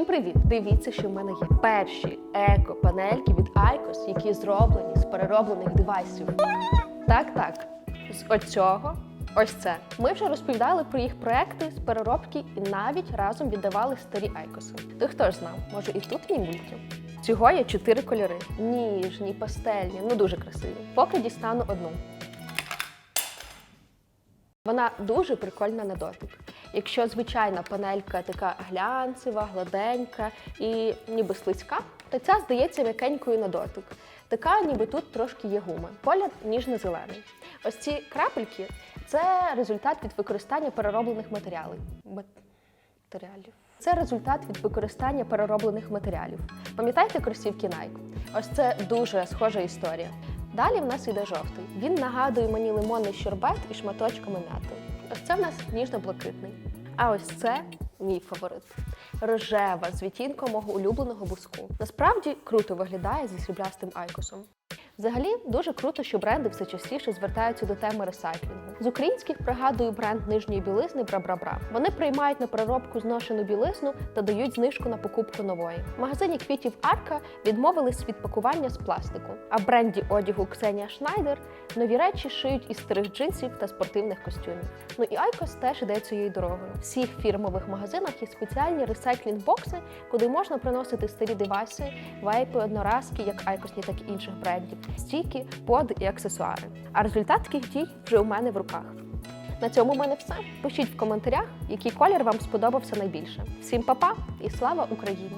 привіт! Дивіться, що в мене є перші еко-панельки від IQOS, які зроблені з перероблених девайсів. Так, так. З оцього. Ось це. Ми вже розповідали про їх проекти з переробки і навіть разом віддавали старі айкоси. То хто ж знав, може і тут є мульті? Цього є чотири кольори: ніжні, пастельні, ну дуже красиві. Поки дістану одну. Вона дуже прикольна на дотик. Якщо звичайна панелька така глянцева, гладенька і ніби слизька, то ця здається м'якенькою на дотик. Така, ніби тут трошки є гума. Колір ніжно-зелений. Ось ці крапельки це результат від використання перероблених матеріалів. Матеріалів. Це результат від використання перероблених матеріалів. Пам'ятаєте кросівки Nike? Ось це дуже схожа історія. Далі в нас іде жовтий. Він нагадує мені лимонний щербет і шматочками м'яти. Ось це в нас ніжно-блакитний. А ось це мій фаворит. Рожева з відтінком мого улюбленого буску. Насправді круто виглядає зі сріблястим айкосом. Взагалі дуже круто, що бренди все частіше звертаються до теми ресайклінгу. З українських пригадую бренд нижньої білизни Бра-Бра-Бра. Вони приймають на переробку зношену білизну та дають знижку на покупку нової. В магазині квітів Арка відмовились від пакування з пластику. А в бренді одягу Ксенія Шнайдер нові речі шиють із старих джинсів та спортивних костюмів. Ну і Айкос теж іде цією дорогою. В всіх фірмових магазинах є спеціальні ресайклінг-бокси, куди можна приносити старі девайси, вейпи, одноразки, як Айкосні, так і інших брендів, стійки, поди і аксесуари. А результат таких дій вже у мене в руках. На цьому в мене все. Пишіть в коментарях, який колір вам сподобався найбільше. Всім па-па і слава Україні!